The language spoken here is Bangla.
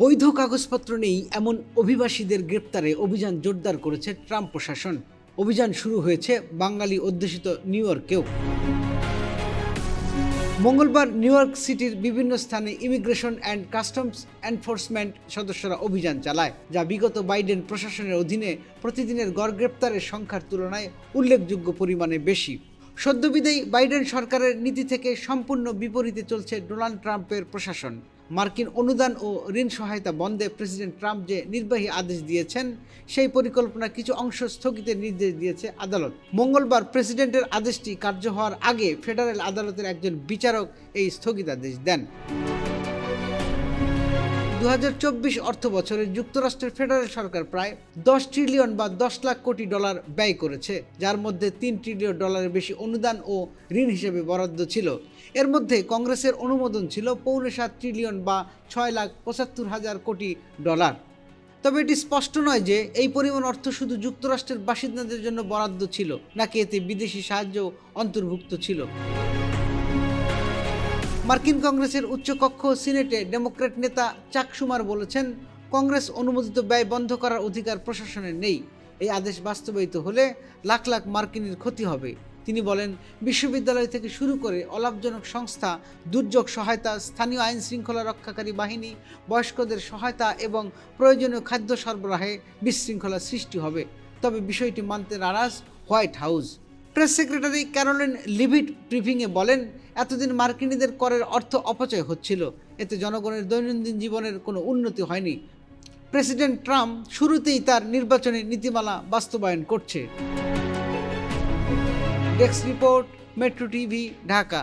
বৈধ কাগজপত্র নেই এমন অভিবাসীদের গ্রেপ্তারে অভিযান জোরদার করেছে ট্রাম্প প্রশাসন। অভিযান শুরু হয়েছে বাঙালি অধ্যুষিত নিউ ইয়র্কেও। মঙ্গলবার নিউ ইয়র্ক সিটির বিভিন্ন স্থানে ইমিগ্রেশন অ্যান্ড কাস্টমস এনফোর্সমেন্ট সদস্যরা অভিযান চালায়, যা বিগত বাইডেন প্রশাসনের অধীনে প্রতিদিনের গড় গ্রেপ্তারের সংখ্যার তুলনায় উল্লেখযোগ্য পরিমাণে বেশি। সদ্যবিদায়ী বাইডেন সরকারের নীতি থেকে সম্পূর্ণ বিপরীতে চলছে ডোনাল্ড ট্রাম্পের প্রশাসন। মার্কিন অনুদান ও ঋণ সহায়তা বন্ধে প্রেসিডেন্ট ট্রাম্প যে নির্বাহী আদেশ দিয়েছেন, সেই পরিকল্পনার কিছু অংশ স্থগিতের নির্দেশ দিয়েছে আদালত। মঙ্গলবার প্রেসিডেন্টের আদেশটি কার্য হওয়ার আগে ফেডারেল আদালতের একজন বিচারক এই স্থগিতাদেশ দেন। দু অর্থ বছরে যুক্তরাষ্ট্রের ফেডারেল সরকার প্রায় দশ ট্রিলিয়ন বা দশ লাখ কোটি ডলার ব্যয় করেছে, যার মধ্যে তিন ট্রিলিয়ন ডলারের বেশি অনুদান ও ঋণ হিসেবে বরাদ্দ ছিল। এর মধ্যে কংগ্রেসের অনুমোদন ছিল পৌনে সাত ট্রিলিয়ন বা ছয় লাখ পঁচাত্তর হাজার কোটি ডলার। তবে এটি স্পষ্ট নয় যে এই পরিমাণ অর্থ শুধু যুক্তরাষ্ট্রের বাসিন্দাদের জন্য বরাদ্দ ছিল, নাকি এতে বিদেশি সাহায্য অন্তর্ভুক্ত ছিল। মার্কিন কংগ্রেসের উচ্চকক্ষ সিনেটে ডেমোক্র্যাট নেতা চাক সুমার বলেছেন, কংগ্রেস অনুমোদিত ব্যয় বন্ধ করার অধিকার প্রশাসনের নেই। এই আদেশ বাস্তবায়িত হলে লাখ লাখ মার্কিনের ক্ষতি হবে। তিনি বলেন, বিশ্ববিদ্যালয় থেকে শুরু করে অলাভজনক সংস্থা, দুর্যোগ সহায়তা, স্থানীয় আইন শৃঙ্খলা রক্ষাকারী বাহিনী, বয়স্কদের সহায়তা এবং প্রয়োজনীয় খাদ্য সরবরাহে বিশৃঙ্খলা সৃষ্টি হবে। তবে বিষয়টি মানতে নারাজ White House. Press secretary Karoline Leavitt ব্রিফিংয়ে বলেন, এতদিন মার্কিনীদের করের অর্থ অপচয় হচ্ছিল। এতে জনগণের দৈনন্দিন জীবনের কোনো উন্নতি হয়নি। প্রেসিডেন্ট ট্রাম্প শুরুতেই তার নির্বাচনী নীতিমালা বাস্তবায়ন করছে। Desk report, metro TV, Dhaka.